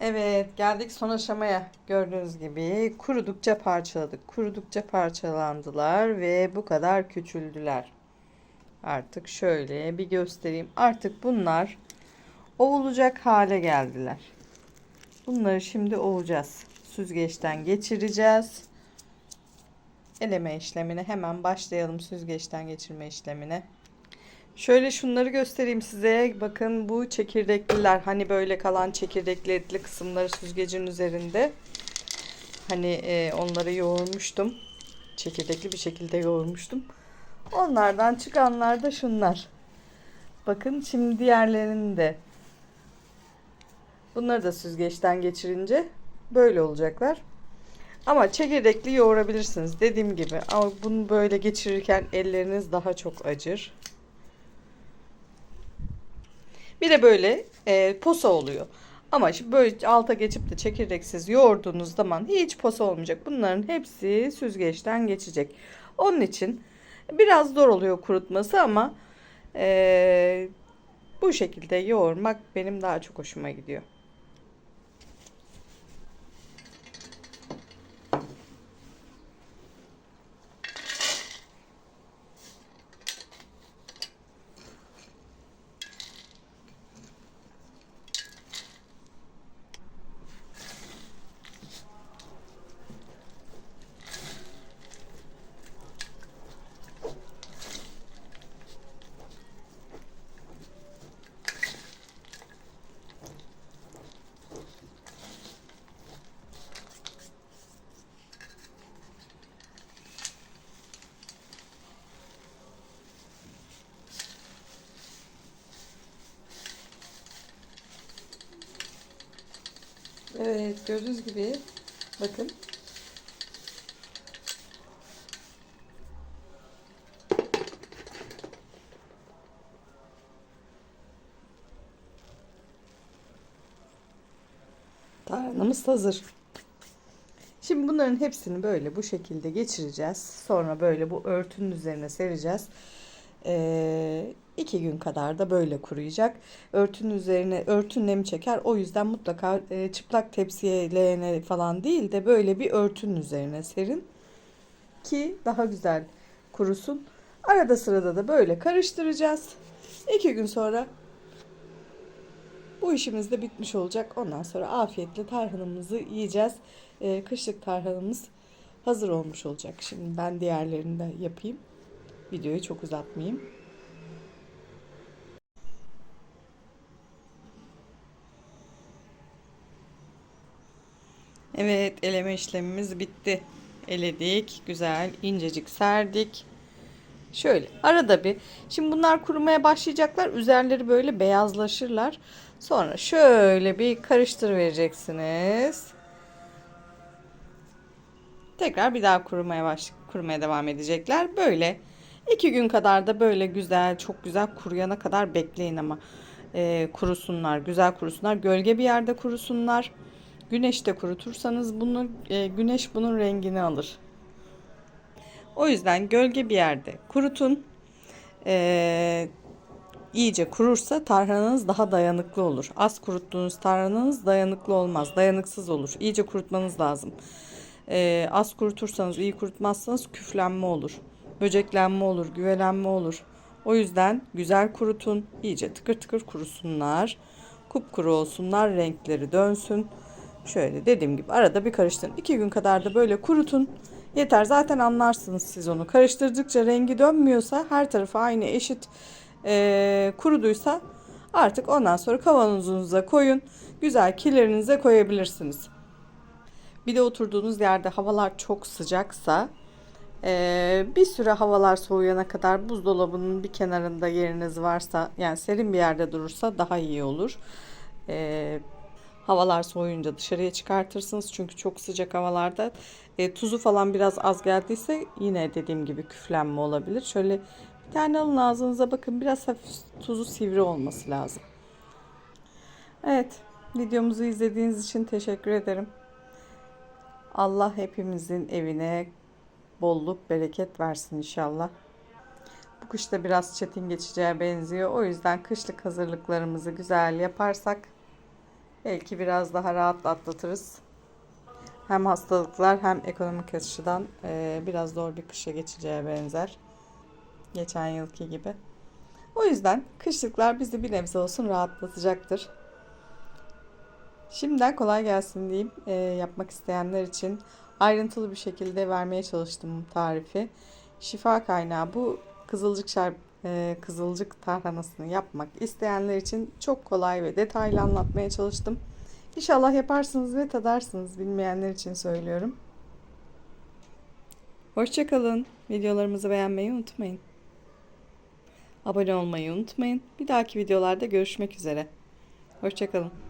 Evet, geldik son aşamaya. Gördüğünüz gibi kurudukça parçaladık. Kurudukça parçalandılar ve bu kadar küçüldüler. Artık şöyle bir göstereyim. Artık bunlar ovulacak hale geldiler. Bunları şimdi ovacağız. Süzgeçten geçireceğiz. Eleme işlemine hemen başlayalım süzgeçten geçirme işlemine. Şöyle şunları göstereyim size. Bakın bu çekirdekliler. Hani böyle kalan çekirdekli etli kısımları süzgecin üzerinde. Hani e, onları yoğurmuştum. Çekirdekli bir şekilde yoğurmuştum. Onlardan çıkanlar da şunlar. Bakın şimdi diğerlerini de. Bunları da süzgeçten geçirince böyle olacaklar. Ama çekirdekli yoğurabilirsiniz dediğim gibi. Ama bunu böyle geçirirken elleriniz daha çok acır. Bir de böyle e, posa oluyor. Ama şimdi böyle alta geçip de çekirdeksiz yoğurduğunuz zaman hiç posa olmayacak. Bunların hepsi süzgeçten geçecek. Onun için biraz zor oluyor kurutması ama e, bu şekilde yoğurmak benim daha çok hoşuma gidiyor. Evet gördüğünüz gibi bakın Tarhanamız hazır. Şimdi bunların hepsini böyle bu şekilde geçireceğiz. Sonra böyle bu örtünün üzerine sereceğiz. Ee, iki gün kadar da böyle kuruyacak. Örtünün üzerine örtün nem çeker. O yüzden mutlaka e, çıplak tepsiye leğene falan değil de böyle bir örtünün üzerine serin ki daha güzel kurusun. Arada sırada da böyle karıştıracağız. İki gün sonra bu işimiz de bitmiş olacak. Ondan sonra afiyetle tarhanamızı yiyeceğiz. Ee, kışlık tarhanamız hazır olmuş olacak. Şimdi ben diğerlerini de yapayım. Videoyu çok uzatmayayım. Evet, eleme işlemimiz bitti. Eledik, güzel, incecik serdik. Şöyle arada bir. Şimdi bunlar kurumaya başlayacaklar. Üzerleri böyle beyazlaşırlar. Sonra şöyle bir karıştır vereceksiniz. Tekrar bir daha kurumaya baş kurumaya devam edecekler. Böyle iki gün kadar da böyle güzel, çok güzel kuruyana kadar bekleyin ama e, kurusunlar, güzel kurusunlar. Gölge bir yerde kurusunlar. Güneşte kurutursanız bunu e, güneş bunun rengini alır. O yüzden gölge bir yerde kurutun. Ee, iyice kurursa tarhananız daha dayanıklı olur. Az kuruttuğunuz tarhananız dayanıklı olmaz. Dayanıksız olur. İyice kurutmanız lazım. Ee, az kurutursanız, iyi kurutmazsanız küflenme olur. Böceklenme olur, güvelenme olur. O yüzden güzel kurutun. iyice tıkır tıkır kurusunlar. Kupkuru olsunlar, renkleri dönsün. Şöyle dediğim gibi arada bir karıştırın. İki gün kadar da böyle kurutun. Yeter zaten anlarsınız siz onu. Karıştırdıkça rengi dönmüyorsa her tarafı aynı eşit e, kuruduysa artık ondan sonra kavanozunuza koyun. Güzel kilerinize koyabilirsiniz. Bir de oturduğunuz yerde havalar çok sıcaksa e, bir süre havalar soğuyana kadar buzdolabının bir kenarında yeriniz varsa yani serin bir yerde durursa daha iyi olur. E, Havalar soğuyunca dışarıya çıkartırsınız. Çünkü çok sıcak havalarda e, tuzu falan biraz az geldiyse yine dediğim gibi küflenme olabilir. Şöyle bir tane alın ağzınıza bakın. Biraz hafif tuzu sivri olması lazım. Evet. Videomuzu izlediğiniz için teşekkür ederim. Allah hepimizin evine bolluk, bereket versin inşallah. Bu kışta biraz çetin geçeceğe benziyor. O yüzden kışlık hazırlıklarımızı güzel yaparsak Belki biraz daha rahat atlatırız. Hem hastalıklar hem ekonomik açıdan e, biraz zor bir kışa geçeceğe benzer. Geçen yılki gibi. O yüzden kışlıklar bizi bir nebze olsun rahatlatacaktır. Şimdiden kolay gelsin diyeyim. E, yapmak isteyenler için ayrıntılı bir şekilde vermeye çalıştım tarifi. Şifa kaynağı bu kızılcık şer, e, kızılcık tarhanasını yapmak isteyenler için çok kolay ve detaylı anlatmaya çalıştım. İnşallah yaparsınız ve tadarsınız bilmeyenler için söylüyorum. Hoşçakalın. Videolarımızı beğenmeyi unutmayın. Abone olmayı unutmayın. Bir dahaki videolarda görüşmek üzere. Hoşçakalın.